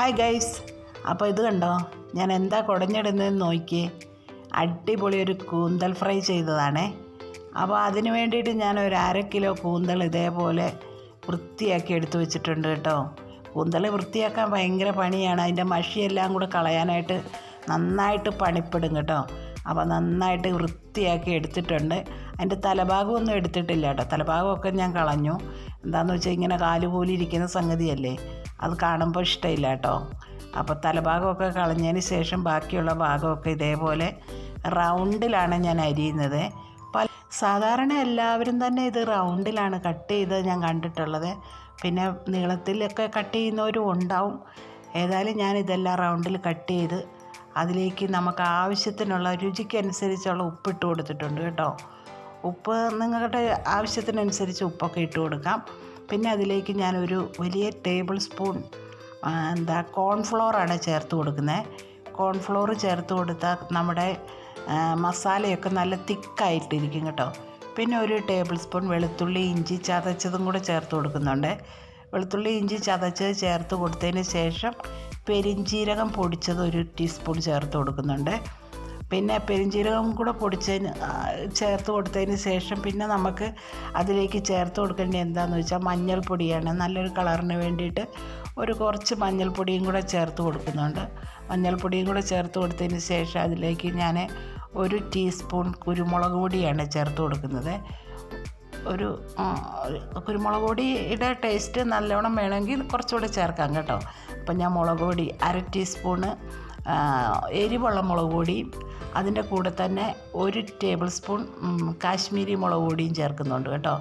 Hi guys അപ്പോൾ ഇത് കണ്ടോ? ഞാൻ എന്താ കുടഞ്ഞിടുന്നതെന്ന് നോക്കിയേ. അടിപൊളി ഒരു കൂന്തൽ ഫ്രൈ ചെയ്തതാണേ. അപ്പോൾ അതിന് വേണ്ടിയിട്ട് ഞാൻ ഒരു അര കിലോ കൂന്തൽ ഇതേപോലെ വൃത്തിയാക്കി എടുത്തു വെച്ചിട്ടുണ്ട് കേട്ടോ. കൂന്തൽ വൃത്തിയാക്കാൻ ഭയങ്കര പണിയാണ്. അതിന്റെ മഷിയെല്ലാം കൂടെ കളയാനായിട്ട് നന്നായിട്ട് പണിപ്പെടും കേട്ടോ. അപ്പോൾ നന്നായിട്ട് വൃത്തിയാക്കി എടുത്തിട്ടുണ്ട്. അതിന്റെ തലഭാഗമൊന്നും എടുത്തിട്ടില്ല കേട്ടോ. തലഭാഗമൊക്കെ ഞാൻ കളഞ്ഞു. എന്താണെന്ന് വെച്ചാൽ ഇങ്ങനെ കാൽ പോലെ ഇരിക്കുന്ന സംഗതിയല്ലേ? അത് കാണുമ്പോൾ ഇഷ്ടമില്ല കേട്ടോ. അപ്പോൾ തലഭാഗമൊക്കെ കളഞ്ഞതിന് ശേഷം ബാക്കിയുള്ള ഭാഗമൊക്കെ ഇതേപോലെ റൗണ്ടിലാണ് ഞാൻ അരിയുന്നത്. പല സാധാരണ എല്ലാവരും തന്നെ ഇത് റൗണ്ടിലാണ് കട്ട് ചെയ്ത് ഞാൻ കണ്ടിട്ടുള്ളത്. പിന്നെ നീളത്തിലൊക്കെ കട്ട് ചെയ്യുന്നവരും ഉണ്ടാവും. ഏതായാലും ഞാൻ ഇതെല്ലാം റൗണ്ടിൽ കട്ട് ചെയ്ത് അതിലേക്ക് നമുക്ക് ആവശ്യത്തിനുള്ള രുചിക്കനുസരിച്ചുള്ള ഉപ്പിട്ട് കൊടുത്തിട്ടുണ്ട് കേട്ടോ. ഉപ്പ് നിങ്ങളുടെ ആവശ്യത്തിനനുസരിച്ച് ഉപ്പൊക്കെ ഇട്ട് കൊടുക്കാം. പിന്നെ അതിലേക്ക് ഞാനൊരു വലിയ ടേബിൾ സ്പൂൺ എന്താ കോൺഫ്ലോറാണ് ചേർത്ത് കൊടുക്കുന്നത്. കോൺഫ്ലോർ ചേർത്ത് കൊടുത്താൽ നമ്മുടെ മസാലയൊക്കെ നല്ല തിക്കായിട്ടിരിക്കും കേട്ടോ. പിന്നെ ഒരു ടേബിൾ സ്പൂൺ വെളുത്തുള്ളി ഇഞ്ചി ചതച്ചതും കൂടെ ചേർത്ത് കൊടുക്കുന്നുണ്ട്. വെളുത്തുള്ളി ഇഞ്ചി ചതച്ചത് ചേർത്ത് കൊടുത്തതിന് ശേഷം പെരിഞ്ജീരകം പൊടിച്ചത് ഒരു ടീസ്പൂൺ ചേർത്ത് കൊടുക്കുന്നുണ്ട്. പിന്നെ പെരിഞ്ജീരകം കൂടെ പൊടിച്ചതിന് ചേർത്ത് കൊടുത്തതിന് ശേഷം പിന്നെ നമുക്ക് അതിലേക്ക് ചേർത്ത് കൊടുക്കേണ്ടത് എന്താണെന്ന് വെച്ചാൽ മഞ്ഞൾപ്പൊടിയാണ്. നല്ലൊരു കളറിന് വേണ്ടിയിട്ട് ഒരു കുറച്ച് മഞ്ഞൾപ്പൊടിയും കൂടെ ചേർത്ത് കൊടുക്കുന്നുണ്ട്. മഞ്ഞൾപ്പൊടിയും കൂടെ ചേർത്ത് കൊടുത്തതിന് ശേഷം അതിലേക്ക് ഞാൻ ഒരു ടീസ്പൂൺ കുരുമുളക് പൊടിയാണ് ചേർത്ത് കൊടുക്കുന്നത്. ഒരു കുരുമുളക് പൊടിയുടെ ടേസ്റ്റ് നല്ലവണ്ണം വേണമെങ്കിൽ കുറച്ചുകൂടെ ചേർക്കാം കേട്ടോ. അപ്പം ഞാൻ മുളക് പൊടി അര ടീസ്പൂണ് എരിവുള്ള മുളക് പൊടിയും അതിന്റെ കൂടെ തന്നെ ഒരു ടേബിൾ സ്പൂൺ കാശ്മീരി മുളക് പൊടിയും ചേർക്കുന്നുണ്ട് കേട്ടോ.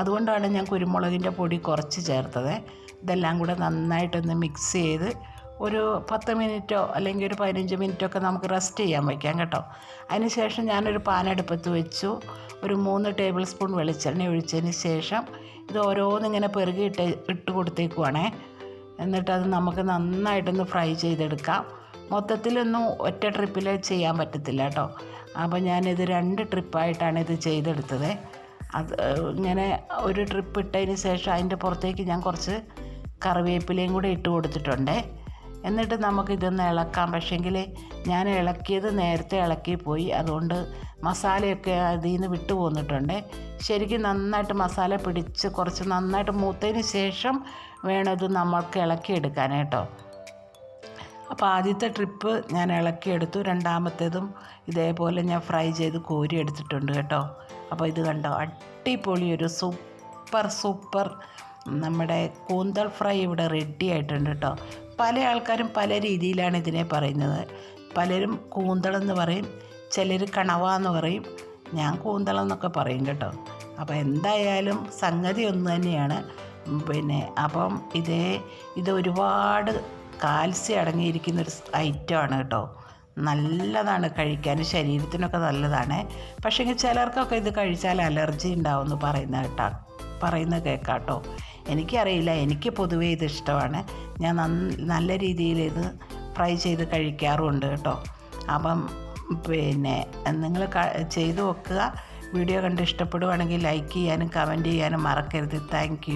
അതുകൊണ്ടാണ് ഞാൻ കുരുമുളകിന്റെ പൊടി കുറച്ച് ചേർത്തത്. ഇതെല്ലാം കൂടെ നന്നായിട്ടൊന്ന് മിക്സ് ചെയ്ത് ഒരു പത്ത് മിനിറ്റോ അല്ലെങ്കിൽ ഒരു പതിനഞ്ച് മിനിറ്റോ ഒക്കെ നമുക്ക് റെസ്റ്റ് ചെയ്യാൻ വയ്ക്കാം കേട്ടോ. അതിനുശേഷം ഞാനൊരു പാനെടുപ്പത്ത് വെച്ചു. ഒരു മൂന്ന് ടേബിൾ സ്പൂൺ വെളിച്ചെണ്ണ ഒഴിച്ചതിന് ശേഷം ഇത് ഓരോന്നിങ്ങനെ പെറുകി ഇട്ട് ഇട്ട് കൊടുത്തേക്കുവാണേ. എന്നിട്ട് അത് നമുക്ക് നന്നായിട്ടൊന്ന് ഫ്രൈ ചെയ്തെടുക്കാം. മൊത്തത്തിലൊന്നും ഒറ്റ ട്രിപ്പിൽ ചെയ്യാൻ പറ്റത്തില്ല കേട്ടോ. അപ്പോൾ ഞാനിത് രണ്ട് ട്രിപ്പായിട്ടാണ് ഇത് ചെയ്തെടുത്തത്. അത് ഇങ്ങനെ ഒരു ട്രിപ്പ് ഇട്ടതിന് ശേഷം അതിന്റെ പുറത്തേക്ക് ഞാൻ കുറച്ച് കറിവേപ്പിലയും കൂടെ ഇട്ട് കൊടുത്തിട്ടുണ്ട്. എന്നിട്ട് നമുക്കിതൊന്ന് ഇളക്കാം. പക്ഷേങ്കിൽ ഞാൻ ഇളക്കിയത് നേരത്തെ ഇളക്കി പോയി. അതുകൊണ്ട് മസാലയൊക്കെ അതിൽ നിന്ന് വിട്ടു പോന്നിട്ടുണ്ട്. ശരിക്കും നന്നായിട്ട് മസാല പിടിച്ച് കുറച്ച് നന്നായിട്ട് മൂത്തതിന് ശേഷം വേണം ഇത് നമ്മൾക്ക് ഇളക്കിയെടുക്കാൻ കേട്ടോ. അപ്പോൾ ആദ്യത്തെ ട്രിപ്പ് ഞാൻ ഇളക്കിയെടുത്തു. രണ്ടാമത്തേതും ഇതേപോലെ ഞാൻ ഫ്രൈ ചെയ്ത് കോരി എടുത്തിട്ടുണ്ട് കേട്ടോ. അപ്പോൾ ഇത് കണ്ടോ? അടിപൊളി ഒരു സൂപ്പർ സൂപ്പർ നമ്മുടെ കൂന്തൽ ഫ്രൈ ഇവിടെ റെഡി ആയിട്ടുണ്ട് കേട്ടോ. പല ആൾക്കാരും പല രീതിയിലാണ് ഇതിനെ പറയുന്നത്. പലരും കൂന്തളെന്ന് പറയും ചിലർ കണവ എന്ന് പറയും. ഞാൻ കൂന്തളെന്നൊക്കെ പറയും കേട്ടോ. അപ്പോൾ എന്തായാലും സംഗതി ഒന്ന് തന്നെയാണ്. പിന്നെ അപ്പം ഇതേ ഇത് ഒരുപാട് കാൽസ്യം അടങ്ങിയിരിക്കുന്ന ഒരു ഐറ്റമാണ് കേട്ടോ. നല്ലതാണ് കഴിക്കാൻ. ശരീരത്തിനൊക്കെ നല്ലതാണ്. പക്ഷേ ചിലർക്കൊക്കെ ഇത് കഴിച്ചാൽ അലർജി ഉണ്ടാവും എന്ന് പറയുന്ന കേട്ടാ പറയുന്ന കേൾക്കാം കേട്ടോ. എനിക്കറിയില്ല. എനിക്ക് പൊതുവേ ഇത് ഇഷ്ടമാണ്. ഞാൻ നല്ല രീതിയിൽ ഇത് ഫ്രൈ ചെയ്ത് കഴിക്കാറുമുണ്ട് കേട്ടോ. അപ്പം പിന്നെ നിങ്ങൾ ചെയ്തു വെക്കുക. വീഡിയോ കണ്ട് ഇഷ്ടപ്പെടുവാണെങ്കിൽ ലൈക്ക് ചെയ്യാനും കമന്റ് ചെയ്യാനും മറക്കരുത്. താങ്ക്